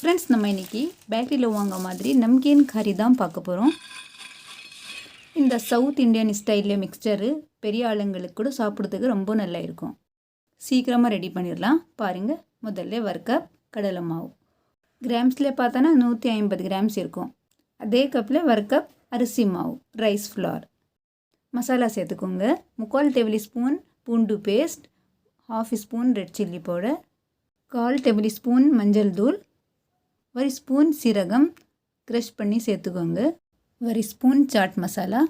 Friends நம்ம இன்னைக்கு பேக்கரியில் வாங்க மாதிரி நம்கீன் கறி தான் பார்க்க போகிறோம் இந்த சவுத் இந்தியன் ஸ்டைலில் மிக்சரு பெரிய ஆளுங்களுக்கு கூட சாப்பிட்றதுக்கு ரொம்ப நல்லா இருக்கும். சீக்கிரமாக ரெடி பண்ணிடலாம். பாருங்கள் முதல்ல ஒரு கப் கடலை மாவு. கிராம்ஸில் பார்த்தோன்னா நூற்றி ஐம்பது கிராம்ஸ் இருக்கும். அதே கப்பில் ஒரு கப் அரிசி மாவு ரைஸ் ஃப்ளார் மசாலா சேர்த்துக்கோங்க. முக்கால் டேபிள் ஸ்பூன் பூண்டு paste half spoon red chilli powder கால் டேபிள் ஸ்பூன் மஞ்சள் தூள் ஒரு ஸ்பூன் சீரகம் க்ரஷ் பண்ணி சேர்த்துக்கோங்க. ஒரு ஸ்பூன் சாட் மசாலா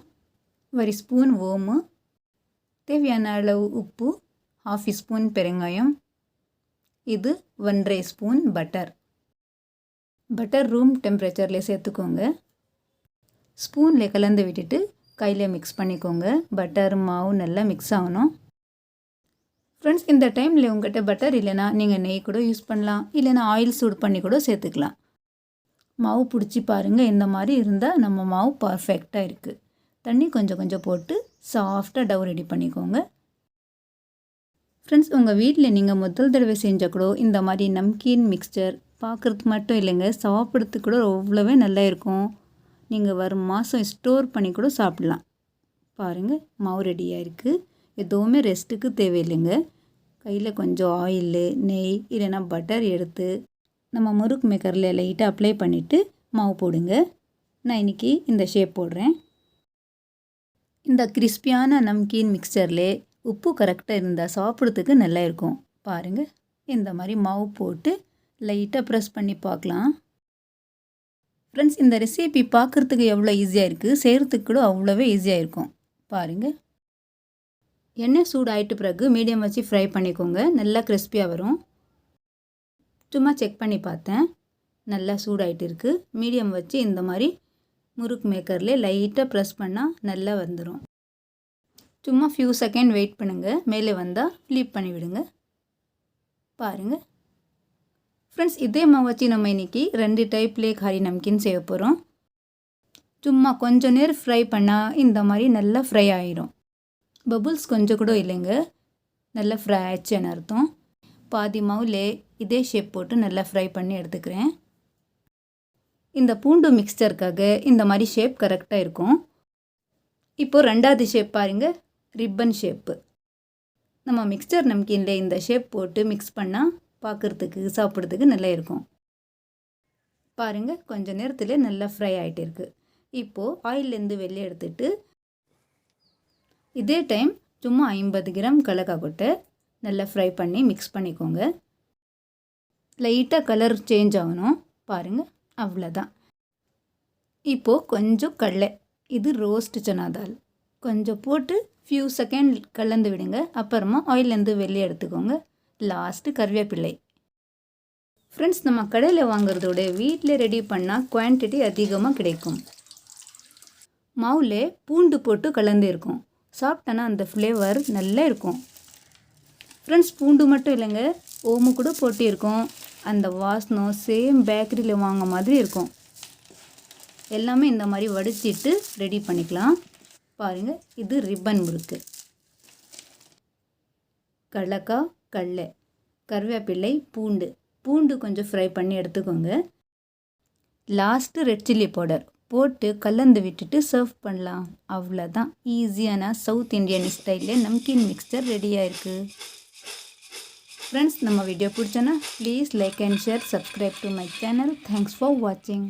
ஒரு ஸ்பூன் ஓமு தேவையான அளவு உப்பு ஹாஃப் ஸ்பூன் பெருங்காயம் இது ஒன்றரை ஸ்பூன் பட்டர் பட்டர் ரூம் டெம்பரேச்சரில் சேர்த்துக்கோங்க. ஸ்பூனில் கலந்து விட்டுட்டு கையில் மிக்ஸ் பண்ணிக்கோங்க. பட்டர் மாவு நல்லா மிக்ஸ் ஆகணும். ஃப்ரெண்ட்ஸ் இந்த டைமில் உங்கள்கிட்ட பட்டர் இல்லைனா நீங்கள் நெய் கூட யூஸ் பண்ணலாம். இல்லைனா ஆயில் சூடு பண்ணி கூட சேர்த்துக்கலாம். மாவு பிடிச்சி பாருங்கள் இந்த மாதிரி இருந்தால் நம்ம மாவு பர்ஃபெக்டாக இருக்குது தண்ணி கொஞ்சம் கொஞ்சம் போட்டு சாஃப்டாக டவ் ரெடி பண்ணிக்கோங்க. ஃப்ரெண்ட்ஸ் உங்கள் வீட்டில் நீங்கள் முதல் தடவை செஞ்சால் கூட இந்த மாதிரி நம்கீன் மிக்சர் பார்க்குறதுக்கு மட்டும் இல்லைங்க. சாப்பிட்றதுக்கு கூட அவ்வளோவே நல்லா இருக்கும். நீங்கள் வரும் மாதம் ஸ்டோர் பண்ணி கூட சாப்பிட்லாம். பாருங்கள் மாவு ரெடியாக இருக்குது எதுவுமே ரெஸ்ட்டுக்கு தேவையில்லைங்க. கையில் கொஞ்சம் ஆயிலு நெய் இல்லைன்னா பட்டர் எடுத்து நம்ம முறுக்கு மேக்கரில் லைட்டாக அப்ளை பண்ணிவிட்டு மாவு போடுங்க. நான் இன்றைக்கி இந்த ஷேப் போடுறேன். இந்த கிறிஸ்பியான நம்கீன் மிக்சரில் உப்பு கரெக்டாக இருந்தால் சாப்பிட்றதுக்கு நல்லா இருக்கும். பாருங்கள் இந்த மாதிரி மாவு போட்டு லைட்டாக ப்ரெஸ் பண்ணி பார்க்கலாம். ஃப்ரெண்ட்ஸ் இந்த ரெசிபி பார்க்குறதுக்கு எவ்வளோ ஈஸியாக இருக்குது செய்கிறதுக்கு கூட அவ்வளோவே ஈஸியாக இருக்கும். பாருங்கள் எண்ணெய் சூடாயிட்டு பிறகு மீடியம் வச்சு ஃப்ரை பண்ணிக்கோங்க. நல்லா கிறிஸ்பியாக வரும். சும்மா செக் பண்ணி பார்த்தேன். நல்லா சூடாயிட்டு இருக்குது மீடியம் வச்சு இந்த மாதிரி முறுக்கு மேக்கரில் லைட்டாக ப்ரெஸ் பண்ணால் நல்லா வந்துடும் சும்மா ஃபியூ செகண்ட் வெயிட் பண்ணுங்கள் மேலே வந்தால் ஃப்ளிப் பண்ணி விடுங்க. பாருங்கள் ஃப்ரெண்ட்ஸ் இதே மாவு வச்சு நம்ம இன்றைக்கி ரெண்டு டைப்லேயே காரி நம்கின் செய்ய போகிறோம் சும்மா கொஞ்சம் நேரம் ஃப்ரை பண்ணால் இந்த மாதிரி நல்லா ஃப்ரை ஆயிரும். பபுள்ஸ் கொஞ்சம் கூட இல்லைங்க. நல்லா ஃப்ரை ஆச்சுன்னு அர்த்தம். பாதி மாவுலே இதே ஷேப் போட்டு நல்லா ஃப்ரை பண்ணி எடுத்துக்கிறேன். இந்த பூண்டு மிக்ஸ்டருக்காக இந்த மாதிரி ஷேப் கரெக்டாக இருக்கும். இப்போது ரெண்டாவது ஷேப் பாருங்கள் ரிப்பன் ஷேப்பு நம்ம மிக்சர் நம்கின்ல இந்த ஷேப் போட்டு மிக்ஸ் பண்ணால் பார்க்குறதுக்கு சாப்பிட்றதுக்கு நல்லா இருக்கும். பாருங்கள் கொஞ்சம் நேரத்தில் நல்லா ஃப்ரை ஆகிட்டு இருக்குது இப்போது ஆயிலேருந்து வெளியே எடுத்துகிட்டு இதே டைம் சும்மா ஐம்பது கிராம் கடலக்காய் நல்லா ஃப்ரை பண்ணி மிக்ஸ் பண்ணிக்கோங்க. லைட்டாக கலர் சேஞ்ச் ஆகணும். பாருங்கள் அவ்வளோதான் இப்போது கொஞ்சம் கடலை. இது ரோஸ்ட் சனாதால் கொஞ்சம் போட்டு ஃபியூ செகண்ட் கலந்து விடுங்க. அப்புறமா ஆயிலேருந்து வெளியே எடுத்துக்கோங்க. லாஸ்ட்டு கருவேப்பிள்ளை ஃப்ரெண்ட்ஸ் நம்ம கடையில் வாங்குறதோட வீட்டில் ரெடி பண்ணால் குவான்டிட்டி அதிகமாக கிடைக்கும். மாவில் பூண்டு போட்டு கலந்து இருக்கும். சாப்பிட்டோன்னா அந்த ஃப்ளேவர் நல்லா இருக்கும். ஃப்ரெண்ட்ஸ் பூண்டு மட்டும் இல்லைங்க ஓமு கூட போட்டு இருக்கும் அந்த வாசனம் சேம் பேக்கரியில் வாங்க மாதிரி இருக்கும். எல்லாமே இந்த மாதிரி வடிச்சிட்டு ரெடி பண்ணிக்கலாம். பாருங்கள் இது ரிப்பன் முறுக்கு. கடலக்காய் கடலை கருவேப்பிள்ளை பூண்டு. பூண்டு கொஞ்சம் ஃப்ரை பண்ணி எடுத்துக்கோங்க. லாஸ்ட்டு ரெட் சில்லி பவுடர் போட்டு கலந்து விட்டுட்டு சர்வ் பண்ணலாம். அவ்வளோதான் ஈஸியான சவுத் இண்டியன் ஸ்டைலில் நம்கின் மிக்சர் ரெடியாக இருக்குது ஃப்ரெண்ட்ஸ் நம்ம video பிடிச்சோன்னா please like and share subscribe to my channel thanks for வாட்சிங்